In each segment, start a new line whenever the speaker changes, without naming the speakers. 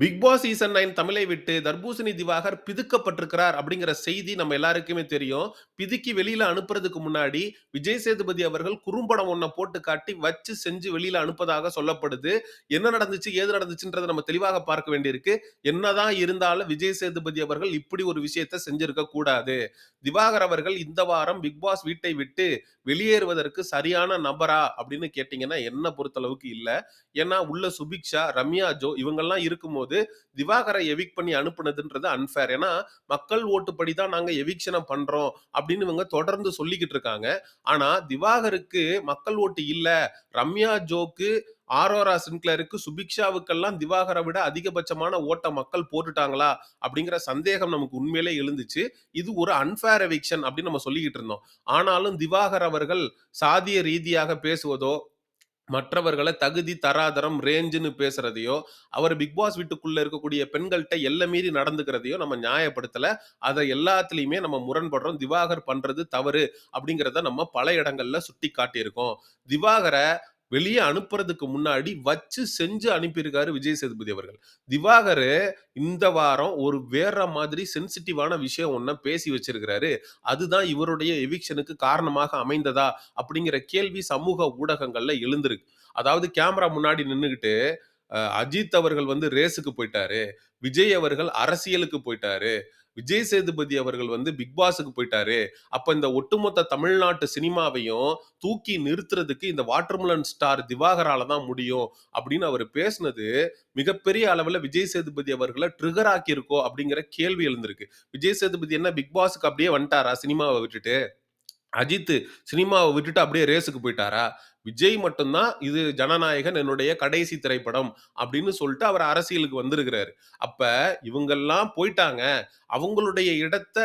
Big Boss season nine தமிழை விட்டு தர்பூசணி திவாகர் பிதுக்கப்பட்டிருக்கிறார் அப்படிங்கிற செய்தி நம்ம எல்லாருக்குமே தெரியும். பிதுக்கி வெளியில அனுப்புறதுக்கு முன்னாடி விஜய் சேதுபதி அவர்கள் குறும்படம் ஒன்றை போட்டு காட்டி வச்சு செஞ்சு வெளியில அனுப்பதாக சொல்லப்படுது. என்ன நடந்துச்சு, ஏது நடந்துச்சுன்றத நம்ம தெளிவாக பார்க்க வேண்டியிருக்கு. என்னதான் இருந்தாலும் விஜய் சேதுபதி அவர்கள் இப்படி ஒரு விஷயத்த செஞ்சிருக்க கூடாது. திவாகர் அவர்கள் இந்த வாரம் பிக் பாஸ் வீட்டை விட்டு வெளியேறுவதற்கு சரியான நபரா அப்படின்னு கேட்டீங்கன்னா, என்ன பொறுத்தளவுக்கு இல்லை ஏன்னா உள்ள சுபிக்ஷா, ரம்யா ஜோ இவங்கெல்லாம் இருக்கும்போது திவாகரை எவிக் பண்ணி அனுப்புனதுன்றது அன்ஃபேர். ஏன்னா மக்கள் ஓட்டுப்படி தான் நாங்கள் எவிக்ஷனை பண்ணுறோம் அப்படின்னு இவங்க தொடர்ந்து சொல்லிக்கிட்டு இருக்காங்க. ஆனால் திவாகருக்கு மக்கள் ஓட்டு இல்லை ரம்யா ஜோக்கு, ஆரோரா சின்க்ளருக்கு, சுபிக்ஷாவுக்கெல்லாம் திவாகரை விட அதிகபட்சமான ஓட்டை மக்கள் போட்டுட்டாங்களா? அப்படிங்கிற சந்தேகம் நமக்கு உண்மையிலே எழுந்துச்சு. இது ஒரு அன்ஃபேர் எவிக்ஷன் அப்படின்னு நம்ம சொல்லிக்கிட்டு இருந்தோம். ஆனாலும் திவாகர் அவர்கள் சாதிய ரீதியாக பேசுவதோ, மற்றவர்களை தகுதி, தராதரம், ரேஞ்சுன்னு பேசுறதையோ, அவர் பிக் பாஸ் வீட்டுக்குள்ள இருக்கக்கூடிய பெண்கள்கிட்ட எல்லை மீறி நடந்துக்கிறதையோ நம்ம நியாயப்படுத்தல. அத எல்லாத்துலயுமே நம்ம முரண்படுறோம். திவாகர் பண்றது தவறு அப்படிங்கிறத நம்ம பல இடங்கள்ல சுட்டி காட்டியிருக்கோம் திவாகர வெளியே அனுப்புறதுக்கு முன்னாடி வச்சு செஞ்சு அனுப்பியிருக்காரு விஜய் சேதுபதி அவர்கள். திவாகர் இந்த வாரம் ஒரு வேற மாதிரி சென்சிட்டிவான விஷயம் ஒன்றை பேசி வச்சிருக்கிறாரு. அதுதான் இவருடைய எவிக்ஷனுக்கு காரணமாக அமைந்ததா? அப்படிங்கிற கேள்வி சமூக ஊடகங்கள்ல எழுந்திருக்கு. அதாவது கேமரா முன்னாடி நின்றுக்கிட்டு அஜித் அவர்கள் வந்து ரேஸுக்கு போயிட்டாரு. விஜய் அவர்கள் அரசியலுக்கு போயிட்டாரு. விஜய் சேதுபதி அவர்கள் வந்து பிக் பாஸுக்கு போயிட்டாரு. அப்ப இந்த ஒட்டுமொத்த தமிழ்நாட்டு சினிமாவையும் தூக்கி நிறுத்துறதுக்கு இந்த வாட்டர்மலன் ஸ்டார் திவாகரால தான் முடியும். அப்படின்னு அவர் பேசுனது மிகப்பெரிய அளவுல விஜய் சேதுபதி அவர்களை ட்ரிகர் ஆக்கியிருக்கோ அப்படிங்கிற கேள்வி எழுந்திருக்கு. விஜய் சேதுபதி என்ன பிக் பாஸுக்கு அப்படியே வந்துட்டாரா சினிமாவை விட்டுட்டு? அஜித் சினிமாவை விட்டுட்டு அப்படியே ரேஸுக்கு போயிட்டாரா? விஜய் மட்டும்தான் இது ஜனநாயகன் என்னுடைய கடைசி திரைப்படம் அப்படின்னு சொல்லிட்டு அவர் அரசியலுக்கு வந்திருக்கிறாரு. அப்ப இவங்கெல்லாம் போயிட்டாங்க. அவங்களுடைய இடத்த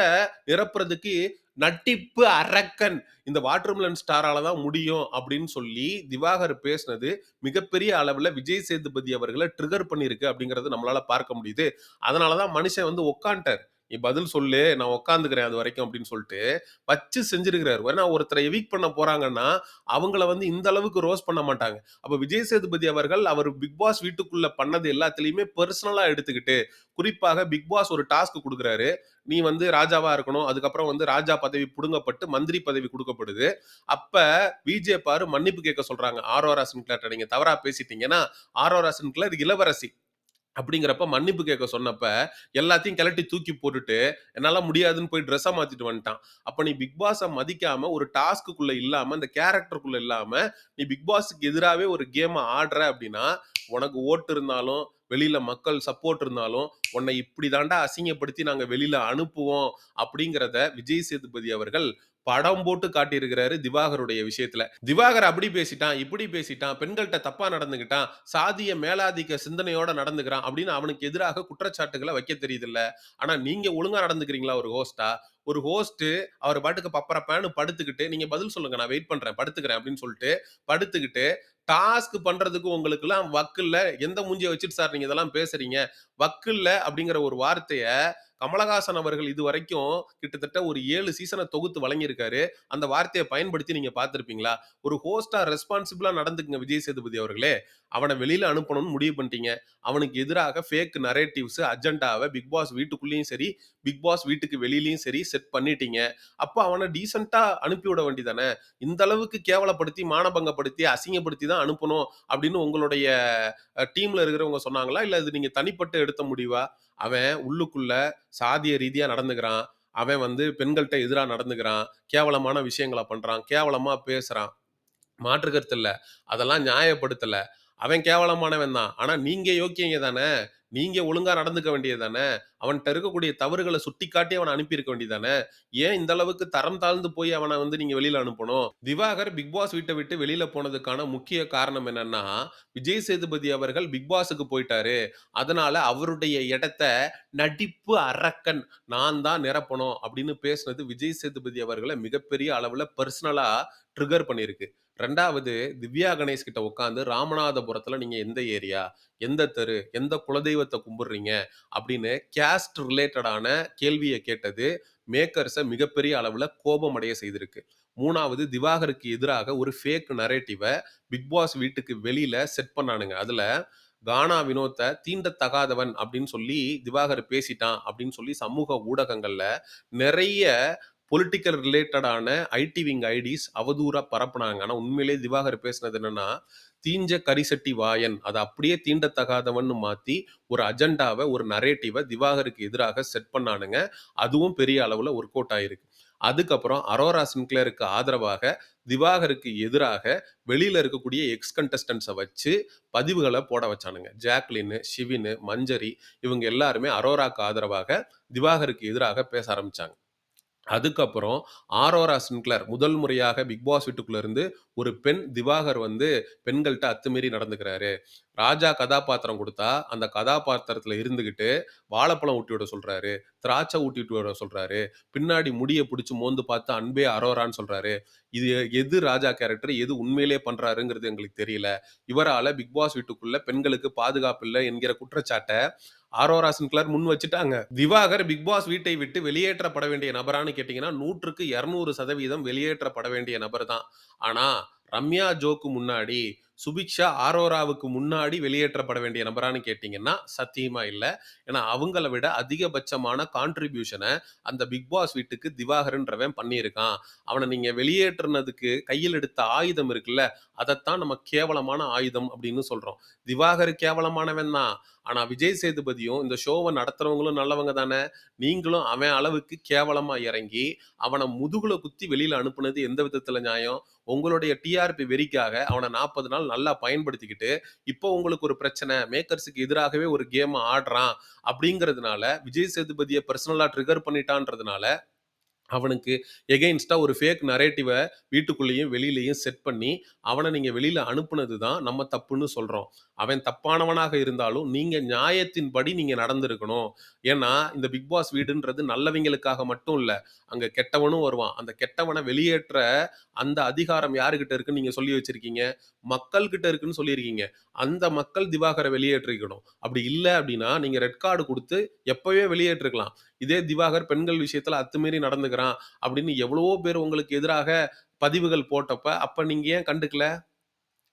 நிரப்புறதுக்கு நட்டிப்பு அரக்கன் இந்த வாட்டர்மெலன் ஸ்டாரால தான் முடியும் அப்படின்னு சொல்லி திவாகர் பேசினது மிகப்பெரிய அளவில் விஜய் சேதுபதி அவர்களை ட்ரிகர் பண்ணியிருக்கு அப்படிங்கிறத நம்மளால பார்க்க முடியுது. அதனால தான் மனுஷன் வந்து உட்கார்ந்துட்டாரு. "நீ பதில் சொல்லு. நான் உட்காந்துக்கிறேன் அது வரைக்கும் அப்படின்னு சொல்லிட்டு வச்சு செஞ்சிருக்கிறாரு. ஏன்னா ஒருத்தரை எவிக் பண்ண போறாங்கன்னா, அவங்கள வந்து இந்த அளவுக்கு ரோஸ் பண்ண மாட்டாங்க. அப்ப விஜய் சேதுபதி அவர்கள் அவர் பிக் பாஸ் வீட்டுக்குள்ள பண்ணது எல்லாத்துலயுமே பெர்சனலா எடுத்துக்கிட்டு, குறிப்பாக பிக் பாஸ் ஒரு டாஸ்க் கொடுக்குறாரு நீ வந்து ராஜாவா இருக்கணும். அதுக்கப்புறம் வந்து ராஜா பதவி புடுங்கப்பட்டு மந்திரி பதவி கொடுக்கப்படுது அப்ப பிஜே பாரு மன்னிப்பு கேட்க சொல்றாங்க. ஆரோரா சின்க்ளர்ட்ட நீங்க தவறா பேசிட்டீங்கன்னா ஆரோரா சின்க்ளர் இளவரசி. அப்படிங்கிறப்ப மன்னிப்பு கேட்க சொன்னப்ப, எல்லாத்தையும் கிளட்டி தூக்கி போட்டுட்டு, என்னால் முடியாதுன்னு போய் ட்ரெஸ்ஸை மாற்றிட்டு வந்துட்டான். அப்போ நீ பிக் பாஸை மதிக்காம, ஒரு டாஸ்க்குள்ளே இல்லாமல் அந்த கேரக்டருக்குள்ளே இல்லாமல் நீ பிக் பாஸுக்கு எதிராகவே ஒரு கேமை ஆடுற அப்படின்னா, உனக்கு ஓட்டு இருந்தாலும், வெளியில மக்கள் சப்போர்ட் இருந்தாலும், உன்னை இப்படி தாண்டா அசிங்கப்படுத்தி நாங்கள் வெளியில அனுப்புவோம் அப்படிங்கிறத விஜய் சேதுபதி அவர்கள் படம் போட்டு காட்டியிருக்கிறாரு திவாகருடைய விஷயத்துல. திவாகர் அப்படி பேசிட்டான், இப்படி பேசிட்டான், பெண்கள்கிட்ட தப்பா நடந்துக்கிட்டான், சாதிய மேலாதிக்க சிந்தனையோட நடந்துக்கிறான் அப்படின்னு அவனுக்கு எதிராக குற்றச்சாட்டுகளை வைக்க தெரியுது இல்ல ஆனா நீங்க ஒழுங்கா நடந்துக்கிறீங்களா ஒரு ஹோஸ்டா ஒரு ஹோஸ்ட்டு அவர் பாட்டுக்கு பப்பரப்பான்னு படுத்துக்கிட்டு, "நீங்க பதில் சொல்லுங்க. நான் வெயிட் பண்றேன். படுத்துக்கிறேன்" அப்படின்னு சொல்லிட்டு படுத்துக்கிட்டு, டாஸ்க் பண்றதுக்கு உங்களுக்குலாம் வக்கில்ல. எந்த மூஞ்சியை வச்சுட்டு சார் நீங்க இதெல்லாம் பேசுறீங்க? வக்கில்ல அப்படிங்கிற ஒரு வார்த்தையை கமலஹாசன் அவர்கள் இது வரைக்கும் கிட்டத்தட்ட ஒரு ஏழு சீசனை தொகுத்து வழங்கியிருக்காரு. அந்த வார்த்தையை பயன்படுத்தி நீங்க பார்த்துருப்பீங்களா ஒரு ஹோஸ்டா ரெஸ்பான்சிபிளா நடந்துக்குங்க விஜய் சேதுபதி அவர்களே. அவனை வெளியில அனுப்பணும்னு முடிவு பண்ணிட்டீங்க. அவனுக்கு எதிராக ஃபேக் நரேட்டிவ்ஸ், அஜெண்டாவை பிக் பாஸ் வீட்டுக்குள்ளேயும் சரி, பிக் பாஸ் வீட்டுக்கு வெளியிலயும் சரி செட் பண்ணிட்டீங்க. அப்போ அவனை டீசெண்டா அனுப்பிவிட வேண்டியதானே. இந்த அளவுக்கு கேவலப்படுத்தி, மானபங்கப்படுத்தி, அசிங்கப்படுத்தி தான் அனுப்பணும் அப்படின்னு உங்களுடைய டீம்ல இருக்கிறவங்க சொன்னாங்களா? இல்ல இது நீங்க தனிப்பட்டு எடுத்த முடிவா? அவன் உள்ளுக்குள்ள சாதிய ரீதியா நடந்துக்கிறான். அவன் வந்து பெண்கள்கிட்ட எதிரா நடந்துக்கிறான். கேவலமான விஷயங்கள பண்றான். கேவலமா பேசுறான். மாற்று கருத்து இல்ல. அதெல்லாம் நியாயப்படுத்தல. அவன் கேவலமானவன் தான். ஆனா நீங்க யோக்கியங்க தானே. நீங்க ஒழுங்கா நடந்துக்க வேண்டியது தானே. அவன்கிட்ட இருக்கக்கூடிய சுட்டி சுட்டிக்காட்டி அவனை அனுப்பியிருக்க வேண்டியது தானே. ஏன் இந்த அளவுக்கு தரம் தாழ்ந்து போய் அவனை வந்து நீங்க வெளியில அனுப்பணும்? திவாகர் பிக் பாஸ் வீட்டை விட்டு வெளியில போனதுக்கான முக்கிய காரணம் என்னன்னா, விஜய் சேதுபதி அவர்கள் பிக் பாஸுக்கு போயிட்டாரு. அதனால அவருடைய இடத்த நடிப்பு அரக்கன் நான் தான் நிரப்பணும் அப்படின்னு பேசுனது விஜய் சேதுபதி அவர்களை மிகப்பெரிய அளவுல பர்சனலா ட்ரிகர் பண்ணியிருக்கு. ரெண்டாவது திவ்யா கணேஷ் கிட்ட உட்காந்து ராமநாதபுரத்துல நீங்க எந்த ஏரியா? எந்த தெரு? எந்த குலதெய்வத்தை கும்பிடுறீங்க? அப்படின்னு கேஸ்ட் ரிலேட்டடான கேள்வியை கேட்டது மேக்கர்ஸை மிகப்பெரிய அளவுல கோபமடைய செய்திருக்கு. மூணாவது திவாகருக்கு எதிராக ஒரு ஃபேக் நரேட்டிவை பிக் பாஸ் வீட்டுக்கு வெளியில செட் பண்ணானுங்க. அதுல கானா வினோத்தை தீண்டத்தகாதவன் அப்படின்னு சொல்லி திவாகர் பேசிட்டான் அப்படின்னு சொல்லி சமூக ஊடகங்கள்ல நிறைய பொலிட்டிக்கல் ரிலேட்டடான ஐடி விங் ஐடிஸ் அவதூறாக பரப்புனாங்க. ஆனால் உண்மையிலேயே திவாகர் பேசினது என்னன்னா, தீஞ்ச கரிசட்டி வாயன். அதை அப்படியே தீண்டத்தகாதவன்னு மாற்றி ஒரு அஜெண்டாவை ஒரு நரேட்டிவை திவாகருக்கு எதிராக செட் பண்ணானுங்க. அதுவும் பெரிய அளவில் ஒர்க் அவுட் ஆயிருக்கு. அதுக்கப்புறம் அரோரா சின்க்ளேருக்கு ஆதரவாக, திவாகருக்கு எதிராக வெளியில் இருக்கக்கூடிய எக்ஸ் கண்டஸ்டன்ஸை வச்சு பதிவுகளை போட வச்சானுங்க. ஜாக்லின்னு, ஷிவினு, மஞ்சரி இவங்க எல்லாருமே அரோராக்கு ஆதரவாக திவாகருக்கு எதிராக பேச ஆரம்பிச்சாங்க. அதுக்கப்புறம் ஆரோரா சின்க்ளர் முதல் முறையாக பிக் பாஸ் வீட்டுக்குள்ள இருந்து ஒரு பெண் திவாகர் வந்து பெண்கள்கிட்ட அத்துமீறி நடந்துக்கிறாரு. ராஜா கதாபாத்திரம் கொடுத்தா அந்த கதாபாத்திரத்துல இருந்துகிட்டு வாழைப்பழம் ஊட்டி விட சொல்றாரு. திராட்சை ஊட்டி விட சொல்றாரு. பின்னாடி முடியை பிடிச்சி மோந்து பார்த்து அன்பே அரோரான்னு சொல்றாரு. இது எது ராஜா கேரக்டர், எது உண்மையிலேயே பண்றாருங்கிறது எங்களுக்கு தெரியல. இவரால பிக் பாஸ் வீட்டுக்குள்ள பெண்களுக்கு பாதுகாப்பு இல்லை என்கிற குற்றச்சாட்டை ஆரோரா சின்க்ளர் முன் வச்சுட்டாங்க. திவாகர் பிக் பாஸ் வீட்டை விட்டு வெளியேற்றப்பட வேண்டிய நபரான்னு கேட்டிங்கன்னா நூற்றுக்கு இரநூறு சதவீதம் வெளியேற்றப்பட வேண்டிய நபர் தான். ஆனா, ரம்யா, ஜோக்கு முன்னாடி, சுபிக்ஷா, ஆரோராவுக்கு முன்னாடி வெளியேற்றப்பட வேண்டிய நபரான்னு கேட்டிங்கன்னா சத்தியமா இல்லை ஏன்னா, அவங்கள விட அதிகபட்சமான கான்ட்ரிபியூஷனை அந்த பிக் பாஸ் வீட்டுக்கு திவாகரன்றவன் பண்ணியிருக்கான். அவனை நீங்க வெளியேற்றுனதுக்கு கையில் எடுத்த ஆயுதம் இருக்குல்ல, அதைத்தான் நம்ம கேவலமான ஆயுதம் அப்படின்னு சொல்றோம். திவாகர் கேவலமானவன் தான். ஆனா, விஜய் சேதுபதியும், இந்த ஷோவை நடத்துறவங்களும் நல்லவங்க தானே! நீங்களும் அவன் அளவுக்கு கேவலமா இறங்கி, அவனை முதுகுல குத்தி வெளியில அனுப்புனது எந்த விதத்துல நியாயம்? உங்களுடைய டிஆர்பி வெறிக்காக அவனை நாற்பது நாள் நல்லா பயன்படுத்திக்கிட்டு, இப்போ உங்களுக்கு ஒரு பிரச்சனை, மேக்கர்ஸுக்கு எதிராகவே ஒரு கேம் ஆடுறான் அப்படிங்கிறதுனால, விஜய் சேதுபதியை பர்சனலாக ட்ரிகர் பண்ணிட்டான்றதுனால, அவனுக்கு எகெயின்ஸ்டாக ஒரு ஃபேக் நரேட்டிவை வீட்டுக்குள்ளேயும், வெளியிலையும் செட் பண்ணி, அவனை நீங்கள் வெளியில் அனுப்புனது தான் நம்ம தப்புன்னு சொல்கிறோம் அவன் தப்பானவனாக இருந்தாலும், நீங்கள் நியாயத்தின்படி நீங்கள் நடந்திருக்கணும். ஏன்னா, இந்த பிக் பாஸ் வீடுன்றது நல்லவங்களுக்காக மட்டும் இல்லை அங்கே கெட்டவனும் வருவான். அந்த கெட்டவனை வெளியேற்ற அந்த அதிகாரம் யாருக்கிட்ட இருக்குன்னு நீங்கள் சொல்லி வச்சிருக்கீங்க? மக்கள்கிட்ட இருக்குன்னு சொல்லியிருக்கீங்க. அந்த மக்கள் திவாகரை வெளியேற்றிருக்கணும். அப்படி இல்லை அப்படின்னா, நீங்கள் ரெட் கார்டு கொடுத்து எப்போவே வெளியேற்றிருக்கலாம். இதே திவாகர் பெண்கள் விஷயத்துல அத்துமீறி நடந்துக்கிறான் அப்படின்னு எவ்வளவோ பேர் உங்களுக்கு எதிராக பதிவுகள் போட்டப்ப, அப்ப நீங்க ஏன் கண்டுக்கல?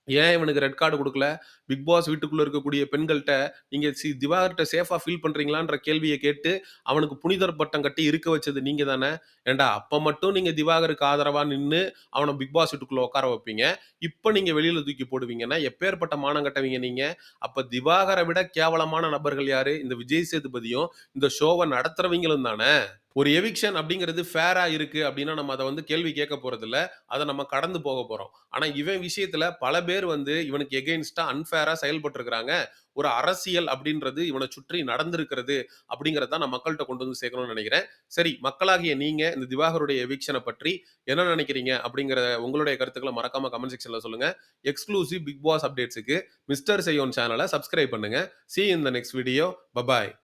ஏன் இவனுக்கு ரெட் கார்டு கொடுக்கல பிக் பாஸ் வீட்டுக்குள்ள இருக்கக்கூடிய பெண்கள்கிட்ட நீங்க சி திவாகர்கிட்ட சேஃபா ஃபீல் பண்றீங்களான்ற கேள்வியை கேட்டு, அவனுக்கு புனிதர் பட்டம் கட்டி இருக்க வச்சது நீங்க தானே! ஏண்டா அப்ப மட்டும் நீங்க திவாகருக்கு ஆதரவா நின்று அவனை பிக் பாஸ் வீட்டுக்குள்ள உட்கார வைப்பீங்க. இப்ப நீங்க வெளியில தூக்கி போடுவீங்கன்னா, எப்பேற்பட்ட மானம் கட்டவீங்க நீங்க? அப்ப திவாகரை விட கேவலமான நபர்கள் யாரு? இந்த விஜய் சேதுபதியும், இந்த ஷோவை நடத்துறவங்களும் தானே! ஒரு எவிக்ஷன் அப்படிங்கிறது ஃபேரா இருக்கு அப்படின்னா, நம்ம அதை வந்து கேள்வி கேட்க போறதில்ல. அதை நம்ம கடந்து போக போறோம். ஆனா, இவன் விஷயத்துல பல பேர் வந்து இவனுக்கு எகெயின்ஸ்ட்டா அன்ஃபேரா செயல்பட்டுருக்கிறாங்க ஒரு அரசியல் அப்படின்றது இவனை சுற்றி நடந்திருக்கிறது அப்படிங்கிறத நான் மக்கள்கிட்ட கொண்டு வந்து சேர்க்கணும்னு நினைக்கிறேன் சரி, மக்களாகிய நீங்க இந்த திவாகருடைய எவிக்ஷனை பற்றி என்ன நினைக்கிறீங்க அப்படிங்கிற உங்களுடைய கருத்துக்களை மறக்காம கமெண்ட் செக்ஷன்ல சொல்லுங்க. எக்ஸ்க்ளூசிவ் பிக் பாஸ் அப்டேட்ஸுக்கு மிஸ்டர் செய்யோன் சேனலை சப்ஸ்கிரைப் பண்ணுங்க. சி இந்த in the next video. Bye bye.